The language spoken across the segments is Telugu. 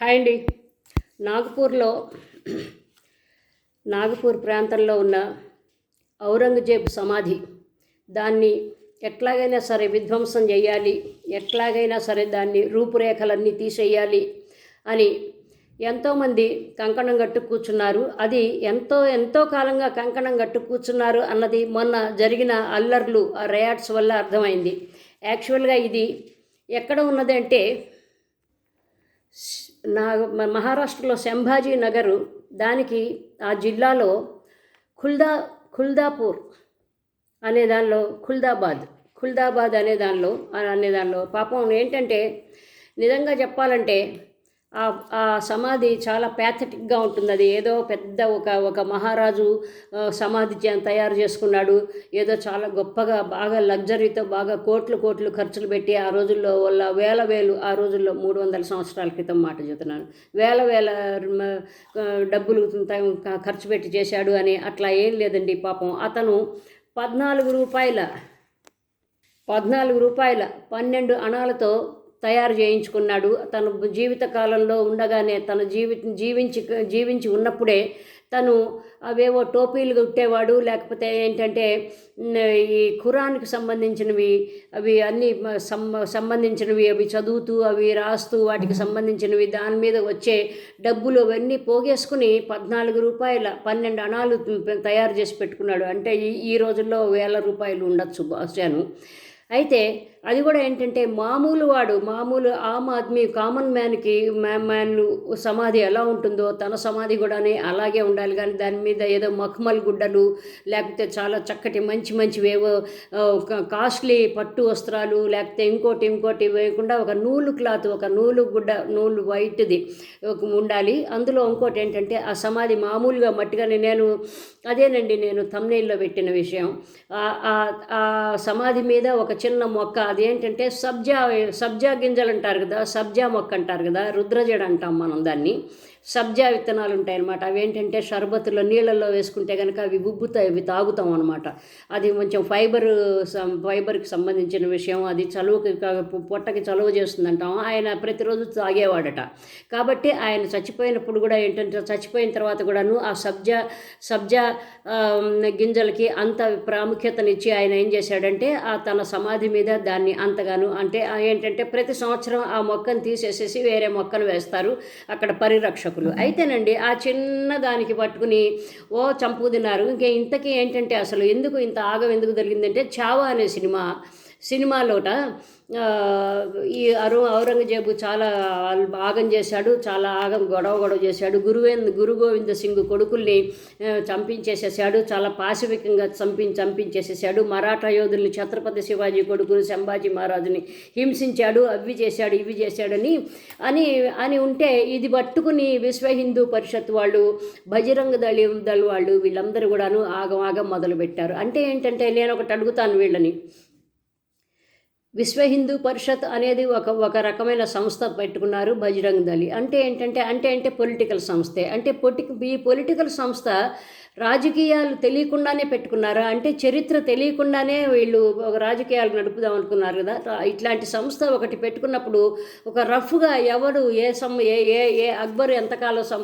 హాయ్ అండి. నాగపూర్లో నాగపూర్ ప్రాంతంలో ఉన్న ఔరంగజేబ్ సమాధి. దాన్ని ఎట్లాగైనా సరే విధ్వంసం చేయాలి ఎట్లాగైనా సరే దాన్ని రూపురేఖలన్నీ తీసేయాలి అని ఎంతోమంది కంకణం కట్టు కూర్చున్నారు. అది ఎంతో ఎంతో కాలంగా కంకణం కట్టు కూర్చున్నారు అన్నది మొన్న జరిగిన అల్లర్లు ఆ రేయాట్స్ వల్ల అర్థమైంది. యాక్చువల్గా ఇది ఎక్కడ ఉన్నదంటే నా మహారాష్ట్రలో సంభాజీ నగరు దానికి ఆ జిల్లాలో ఖుల్దా ఖుల్దాపూర్ అనే దానిలో ఖుల్దాబాద్ ఖుల్దాబాద్ అనే దానిలో అనే దానిలో. పాపం ఏంటంటే నిజంగా చెప్పాలంటే ఆ సమాధి చాలా ప్యాథటిక్గా ఉంటుంది. అది ఏదో పెద్ద ఒక ఒక మహారాజు సమాధి తయారు చేసుకున్నాడు. ఏదో చాలా గొప్పగా బాగా లగ్జరీతో బాగా కోట్లు కోట్లు ఖర్చులు పెట్టి ఆ రోజుల్లో వల్ల వేల వేలు ఆ రోజుల్లో మూడు వందల సంవత్సరాల క్రితం మాట చెబుతున్నాను. వేల వేల డబ్బులు ఖర్చు పెట్టి చేశాడు అని అట్లా ఏం లేదండి పాపం. అతను పద్నాలుగు రూపాయల పద్నాలుగు రూపాయల పన్నెండు అణాలతో తయారు చేయించుకున్నాడు. తన జీవిత కాలంలో ఉండగానే తన జీవి జీవించి జీవించి ఉన్నప్పుడే తను అవేవో టోపీలు కుట్టేవాడు. లేకపోతే ఏంటంటే ఈ ఖురాన్కి సంబంధించినవి అవి అన్నీ సం- సంబంధించినవి అవి చదువుతూ అవి రాస్తూ వాటికి సంబంధించినవి దాని మీద వచ్చే డబ్బులు అవన్నీ పోగేసుకుని పద్నాలుగు రూపాయల పన్నెండు అణాలు తయారు చేసి పెట్టుకున్నాడు. అంటే ఈ ఈ రోజుల్లో వేల రూపాయలు ఉండొచ్చు బహుశాను అయితే అది కూడా ఏంటంటే మామూలు వాడు మామూలు ఆమ్ ఆద్మీ కామన్ మ్యాన్కి మ్యా మ్యాన్ సమాధి ఎలా ఉంటుందో తన సమాధి కూడానే అలాగే ఉండాలి. కానీ దాని మీద ఏదో మఖమల్ గుడ్డలు లేకపోతే చాలా చక్కటి మంచి మంచివేవో కాస్ట్లీ పట్టు వస్త్రాలు లేకపోతే ఇంకోటి ఇంకోటి వేయకుండా ఒక నూలు క్లాత్ ఒక నూలు గుడ్డ నూలు వైట్ది ఉండాలి. అందులో ఇంకోటి ఏంటంటే ఆ సమాధి మామూలుగా మట్టిగానే నేను అదేనండి నేను తమ్నేల్లో పెట్టిన విషయం. ఆ- ఆ సమాధి మీద ఒక చిన్న మొక్క అదేంటంటే సబ్జా సబ్జా గింజలు అంటారు కదా సబ్జా మొక్క అంటారు కదా రుద్రజడ అంటాం మనం దాన్ని. సబ్జా విత్తనాలు ఉంటాయన్నమాట అవి ఏంటంటే షర్బత్తులో నీళ్ళల్లో వేసుకుంటే కనుక అవి ఉబ్బుతాయి అవి తాగుతాం అనమాట అది కొంచెం ఫైబర్ ఫైబర్కి సంబంధించిన విషయం. అది చలువకి పొట్టకి చలువ చేస్తుందంటాం. ఆయన ప్రతిరోజు తాగేవాడట. కాబట్టి ఆయన చచ్చిపోయినప్పుడు కూడా ఏంటంటే చచ్చిపోయిన తర్వాత కూడాను ఆ సబ్జా సబ్జా గింజలకి అంత ప్రాముఖ్యతనిచ్చి ఆయన ఏం చేశాడంటే ఆ తన సమాధి మీద దాన్ని అంతగాను అంటే ఏంటంటే ప్రతి సంవత్సరం ఆ మొక్కను తీసేసేసి వేరే మొక్కను వేస్తారు. అక్కడ పరిరక్షకు పరిరక్షకులు అయితేనండి ఆ చిన్న దానికి పట్టుకుని ఓ చంపు తిన్నారు ఇంకా ఇంతకీ ఏంటంటే అసలు ఎందుకు ఇంత ఆగం ఎందుకు జరిగిందంటే చావా అనే సినిమా. సినిమాలోట ఈ అరు ఔరంగజేబు చాలా ఆగం చేశాడు చాలా ఆగం గొడవ గొడవ చేశాడు. గురువేంద్ర గురు గోవింద సింగ్ కొడుకుల్ని చంపించేసేసాడు చాలా పాశవికంగా చంపి చంపించేసేసాడు మరాఠా యోధుల్ని ఛత్రపతి శివాజీ కొడుకుని సంభాజీ మహారాజుని హింసించాడు అవి చేశాడు ఇవి చేశాడని అని అని ఉంటే ఇది పట్టుకుని విశ్వ హిందూ పరిషత్ వాళ్ళు బజరంగ దళి దళ వాళ్ళు వీళ్ళందరూ కూడాను ఆగం ఆగం మొదలుపెట్టారు. అంటే ఏంటంటే నేను ఒకటి అడుగుతాను వీళ్ళని. విశ్వ హిందూ పరిషత్ అనేది ఒక ఒక రకమైన సంస్థ పెట్టుకున్నారు బజరంగ్ దళి. అంటే ఏంటంటే అంటే అంటే పొలిటికల్ సంస్థే. అంటే పొలిటి ఈ పొలిటికల్ సంస్థ రాజకీయాలు తెలియకుండానే పెట్టుకున్నారా? అంటే చరిత్ర తెలియకుండానే వీళ్ళు ఒక రాజకీయాలు నడుపుదాం అనుకున్నారు కదా. ఇట్లాంటి సంస్థ ఒకటి పెట్టుకున్నప్పుడు ఒక రఫ్గా ఎవరు ఏ సమ్ ఏ ఏ ఏ అక్బర్ ఎంతకాలం సం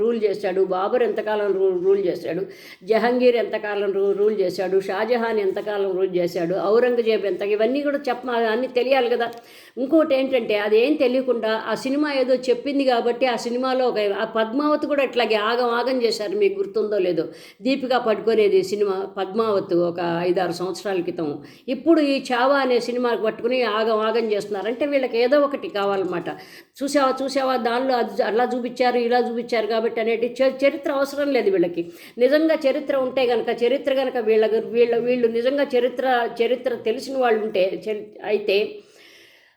రూల్ చేశాడు? బాబర్ ఎంతకాలం రూ రూల్ చేశాడు? జహంగీర్ ఎంతకాలం రూ రూల్ చేశాడు? షాజహాన్ ఎంతకాలం రూల్ చేశాడు? ఔరంగజేబ్ ఎంత ఇవన్నీ కూడా చెప్ప అన్నీ తెలియాలి కదా. ఇంకోటి ఏంటంటే అదేం తెలియకుండా ఆ సినిమా ఏదో చెప్పింది కాబట్టి ఆ సినిమాలో ఒక ఆ పద్మావతి కూడా ఇట్లాగే ఆగం ఆగం చేశారు మీకు గుర్తుంది? లేదో. దీపిక పట్టుకునేది సినిమా పద్మావత్ ఒక ఐదారు సంవత్సరాల క్రితం. ఇప్పుడు ఈ చావా అనే సినిమాకి పట్టుకుని ఆగం ఆగం చేస్తున్నారు. అంటే వీళ్ళకి ఏదో ఒకటి కావాలన్నమాట. చూసావా చూసావా దానిలో అది అలా చూపించారు ఇలా చూపించారు కాబట్టి అనేది చ- చరిత్ర అవసరం లేదు వీళ్ళకి. నిజంగా చరిత్ర ఉంటే కనుక చరిత్ర కనుక వీళ్ళ వీళ్ళ వీళ్ళు నిజంగా చరిత్ర చరిత్ర తెలిసిన వాళ్ళు ఉంటే చరి- అయితే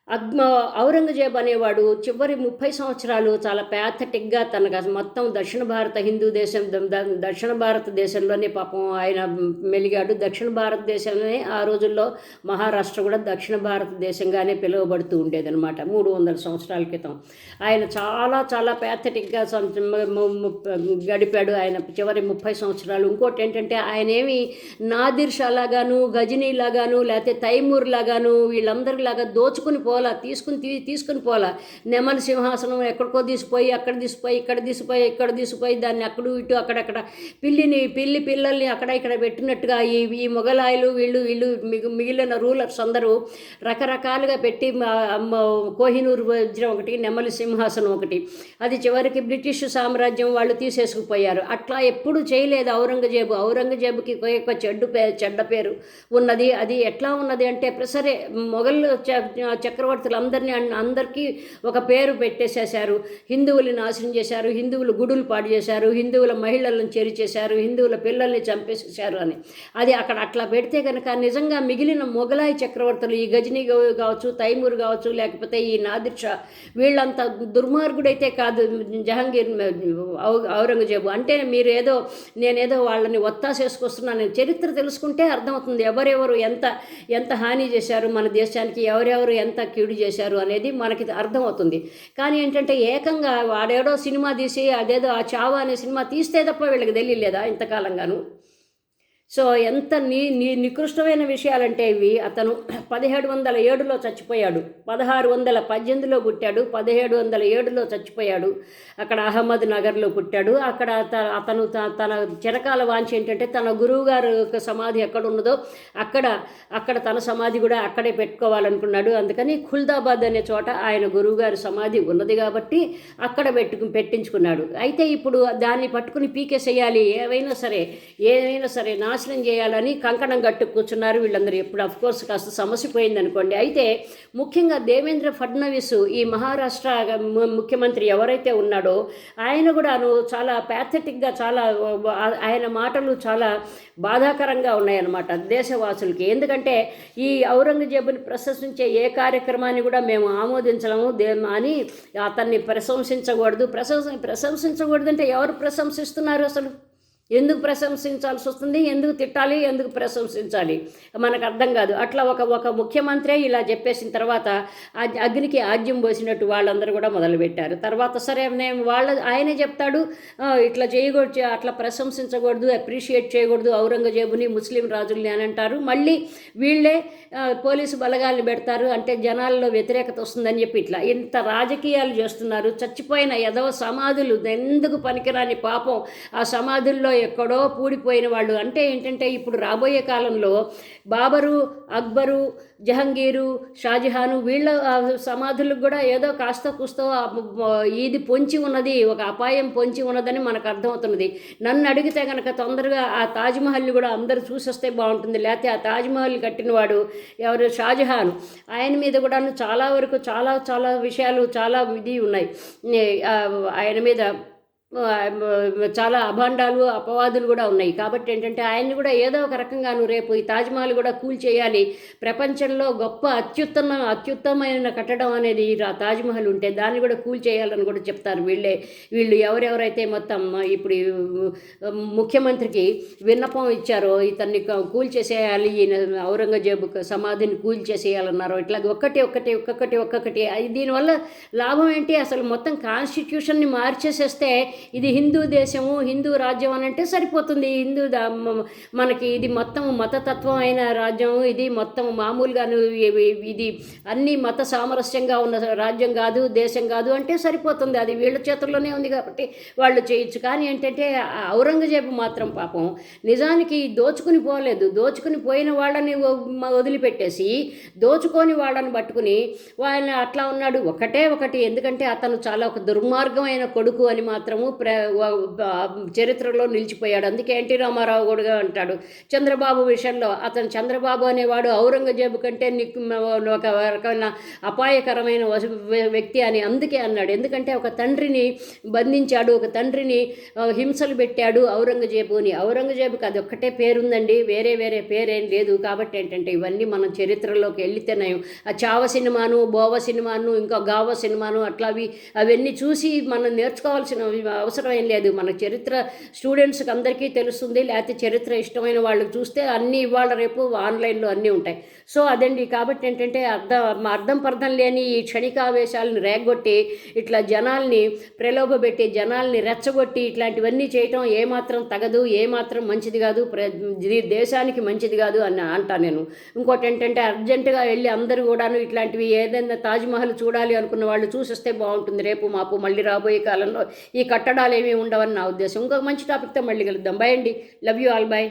అగ్మ ఔరంగజేబ్ అనేవాడు చివరి ముప్పై సంవత్సరాలు చాలా ప్యాథటిక్గా తన మొత్తం దక్షిణ భారత హిందూ దేశం ద- దక్షిణ భారతదేశంలోనే పాపం ఆయన మెలిగాడు. దక్షిణ భారతదేశంలోనే ఆ రోజుల్లో మహారాష్ట్ర కూడా దక్షిణ భారతదేశంగానే పిలువబడుతూ ఉండేదన్నమాట మూడు వందల సంవత్సరాల క్రితం. ఆయన చాలా చాలా ప్యాథటిక్గా గడిపాడు ఆయన చివరి ముప్పై సంవత్సరాలు. ఇంకోటి ఏంటంటే ఆయన ఏమి నాదిర్ షా లాగాను గజనీ లాగాను లేకపోతే తైమూర్ లాగాను వీళ్ళందరిలాగా దోచుకుని పోలా తీసుకుని తీ తీసుకుని పోలా. నెమలి సింహాసనం ఎక్కడికో తీసిపోయి అక్కడ తీసిపోయి ఇక్కడ తీసిపోయి ఇక్కడ తీసిపోయి దాన్ని అక్కడు ఇటు అక్కడక్కడ పిల్లిని పిల్లి పిల్లల్ని అక్కడ ఇక్కడ పెట్టినట్టుగా ఈ ఈ మొగలాయలు వీళ్ళు వీళ్ళు మిగిలిన రూలర్స్ అందరూ రకరకాలుగా పెట్టి కోహినూరు వజ్రం ఒకటి నెమలి సింహాసనం ఒకటి. అది చివరికి బ్రిటిష్ సామ్రాజ్యం వాళ్ళు తీసేసుకుపోయారు. అట్లా ఎప్పుడు చేయలేదు ఔరంగజేబు. ఔరంగజేబుకి ఒక చెడ్డు పే చెడ్డ పేరు ఉన్నది. అది ఎట్లా ఉన్నది అంటే సరే మొఘల్ చక్ర చక్రవర్తులు అందరినీ అందరికీ ఒక పేరు పెట్టేసేశారు. హిందువుల్ని నాశనం చేశారు. హిందువులు గుడులు పాడు చేశారు. హిందువుల మహిళలను చేరి చేశారు. హిందువుల పిల్లల్ని చంపేసేశారు అని. అది అక్కడ అట్లా పెడితే కనుక నిజంగా మిగిలిన మొఘలాయి చక్రవర్తులు ఈ గజనీ కావచ్చు తైమూర్ కావచ్చు లేకపోతే ఈ నాదిర్ షా వీళ్ళంతా దుర్మార్గుడైతే కాదు జహాంగీర్ ఔ- ఔరంగజేబు. అంటే మీరు ఏదో నేనేదో వాళ్ళని ఒత్తాసేసుకొస్తున్నాను చరిత్ర తెలుసుకుంటే అర్థమవుతుంది. ఎవరెవరు ఎంత ఎంత హాని చేశారు మన దేశానికి ఎవరెవరు ఎంత కీడు చేశారు అనేది మనకి అర్థమవుతుంది. కానీ ఏంటంటే ఏకంగా వాడేడో సినిమా తీసి అదేదో ఆ చావా అనే సినిమా తీస్తే తప్ప వీళ్ళకి తెలియలేదా ఇంతకాలంగాను? సో ఎంత నీ నీ నికృష్టమైన విషయాలంటే ఇవి. అతను పదిహేడు వందల ఏడులో చచ్చిపోయాడు. పదహారు వందల పద్దెనిమిదిలో పుట్టాడు. పదిహేడు వందల ఏడులో చచ్చిపోయాడు. అక్కడ అహ్మద్ నగర్లో పుట్టాడు. అక్కడ త- అతను త- తన చిరకాల వాంఛ ఏంటంటే తన గురువుగారు యొక్క సమాధి ఎక్కడ ఉన్నదో అక్కడ అక్కడ తన సమాధి కూడా అక్కడే పెట్టుకోవాలనుకున్నాడు. అందుకని ఖుల్దాబాద్ అనే చోట ఆయన గురువుగారి సమాధి ఉన్నది కాబట్టి అక్కడ పెట్టు పెట్టించుకున్నాడు. అయితే ఇప్పుడు దాన్ని పట్టుకుని పీకేసేయాలి. ఏవైనా సరే ఏదైనా సరే నాశనం చేయాలని కంకణం కట్టు కూర్చున్నారు వీళ్ళందరూ. ఎప్పుడు అఫ్ కోర్స్ కాస్త సమస్య పోయిందనుకోండి. అయితే ముఖ్యంగా దేవేంద్ర ఫడ్నవీస్ ఈ మహారాష్ట్ర ముఖ్యమంత్రి ఎవరైతే ఉన్నాడో ఆయన కూడాను చాలా ప్యాథెటిక్గా చాలా ఆయన మాటలు చాలా బాధాకరంగా ఉన్నాయన్నమాట దేశవాసులకి. ఎందుకంటే ఈ ఔరంగజేబుని ప్రశంసించే ఏ కార్యక్రమాన్ని కూడా మేము ఆమోదించలేము దే అని అతన్ని ప్రశంసించకూడదు. ప్రశంస ప్రశంసించకూడదు అంటే ఎవరు ప్రశంసిస్తున్నారు అసలు? ఎందుకు ప్రశంసించాల్సి వస్తుంది? ఎందుకు తిట్టాలి? ఎందుకు ప్రశంసించాలి? మనకు అర్థం కాదు. అట్లా ఒక ఒక ముఖ్యమంత్రే ఇలా చెప్పేసిన తర్వాత అగ్నికి ఆజ్యం పోసినట్టు వాళ్ళందరూ కూడా మొదలుపెట్టారు. తర్వాత సరే నేను వాళ్ళ ఆయనే చెప్తాడు ఇట్లా చేయకూడదు అట్లా ప్రశంసించకూడదు అప్రిషియేట్ చేయకూడదు ఔరంగజేబుని ముస్లిం రాజుల్ని అని అంటారు. మళ్ళీ వీళ్ళే పోలీసు బలగాల్ని పెడతారు. అంటే జనాల్లో వ్యతిరేకత వస్తుందని చెప్పి ఇట్లా. ఇంత రాజకీయాలు చేస్తున్నారు. చచ్చిపోయిన ఏదో సమాధులు ఎందుకు పనికిరాని పాపం ఆ సమాధుల్లో ఎక్కడో పూడిపోయిన వాళ్ళు. అంటే ఏంటంటే ఇప్పుడు రాబోయే కాలంలో బాబరు అక్బరు జహంగీరు షాజహాను వీళ్ళ సమాధులకు కూడా ఏదో కాస్త కూస్తో ఇది పొంచి ఉన్నది ఒక అపాయం పొంచి ఉన్నదని మనకు అర్థమవుతున్నది. నన్ను అడిగితే కనుక తొందరగా ఆ తాజ్మహల్ని కూడా అందరూ చూసొస్తే బాగుంటుంది. లేకపోతే ఆ తాజ్మహల్ కట్టినవాడు ఎవరు? షాజహాన్. ఆయన మీద కూడా చాలా వరకు చాలా చాలా విషయాలు చాలా ఇది ఉన్నాయి. ఆయన మీద చాలా అభాండాలు అపవాదులు కూడా ఉన్నాయి. కాబట్టి ఏంటంటే ఆయన్ని కూడా ఏదో ఒక రకంగాను రేపు ఈ తాజ్మహల్ కూడా కూల్ చేయాలి. ప్రపంచంలో గొప్ప అత్యుత్తమ అత్యుత్తమైన కట్టడం అనేది తాజ్మహల్ ఉంటే దాన్ని కూడా కూల్ చేయాలని కూడా చెప్తారు వీళ్ళే. వీళ్ళు ఎవరెవరైతే మొత్తం ఇప్పుడు ముఖ్యమంత్రికి విన్నపం ఇచ్చారో ఇతన్ని కూల్ చేసేయాలి ఈయన ఔరంగజేబు సమాధిని కూల్ చేసేయాలన్నారో ఇట్లా ఒక్కటి ఒక్కటి ఒక్కొక్కటి ఒక్కొక్కటి. అది దీనివల్ల లాభం ఏంటి? అసలు మొత్తం కాన్స్టిట్యూషన్ని మార్చేసేస్తే ఇది హిందూ దేశము హిందూ రాజ్యం అని అంటే సరిపోతుంది. హిందూ మనకి ఇది మొత్తం మతతత్వం అయిన రాజ్యం ఇది మొత్తం మామూలుగాను ఇది అన్ని మత సామరస్యంగా ఉన్న రాజ్యం కాదు దేశం కాదు అంటే సరిపోతుంది. అది వీళ్ళ చేతుల్లోనే ఉంది కాబట్టి వాళ్ళు చేయొచ్చు. కానీ ఏంటంటే ఔరంగజేబు మాత్రం పాపం నిజానికి దోచుకుని పోలేదు. దోచుకుని పోయిన వాళ్ళని వదిలిపెట్టేసి దోచుకొని వాళ్ళని పట్టుకుని వాళ్ళని అట్లా ఉన్నాడు. ఒకటే ఒకటి. ఎందుకంటే అతను చాలా ఒక దుర్మార్గమైన కొడుకు అని మాత్రము ప్ర చరిత్రలో నిలిచిపోయాడు. అందుకే ఎన్టీ రామారావు కూడా అంటాడు చంద్రబాబు విషయంలో అతను చంద్రబాబు అనేవాడు ఔరంగజేబు కంటే నిక్ ఒక రకమైన అపాయకరమైన వ్యక్తి అని అందుకే అన్నాడు. ఎందుకంటే ఒక తండ్రిని బంధించాడు ఒక తండ్రిని హింసలు పెట్టాడు ఔరంగజేబు అని. ఔరంగజేబుకి అది ఒక్కటే పేరుందండి వేరే వేరే పేరేం లేదు. కాబట్టి ఏంటంటే ఇవన్నీ మనం చరిత్రలోకి వెళ్ళితేనే ఆ చావ సినిమాను బోవ సినిమాను ఇంకా గావ సినిమాను అట్లా అవి అవన్నీ చూసి మనం నేర్చుకోవాల్సిన అవసరం ఏం లేదు. మన చరిత్ర స్టూడెంట్స్కి అందరికీ తెలుస్తుంది. లేకపోతే చరిత్ర ఇష్టమైన వాళ్ళకి చూస్తే అన్నీ ఇవాళ రేపు ఆన్లైన్లో అన్నీ ఉంటాయి. సో అదండి. కాబట్టి ఏంటంటే అర్థం అర్థం పర్థం లేని ఈ క్షణికావేశాలను రేగొట్టి ఇట్లా జనాల్ని ప్రలోభపెట్టి జనాల్ని రెచ్చగొట్టి ఇట్లాంటివన్నీ చేయటం ఏమాత్రం తగదు ఏమాత్రం మంచిది కాదు. ప్ర ఇది దేశానికి మంచిది కాదు అని అంటా నేను. ఇంకోటి ఏంటంటే అర్జెంటుగా వెళ్ళి అందరూ కూడాను ఇట్లాంటివి ఏదైనా తాజ్మహల్ చూడాలి అనుకున్న వాళ్ళు చూసిస్తే బాగుంటుంది. రేపు మాపు మళ్ళీ రాబోయే కాలంలో ఈ కట్టడాలు ఏమీ ఉండవని నా ఉద్దేశం. ఇంకొక మంచి టాపిక్తో మళ్ళీ కలుద్దాం. బై అండి. Love you all by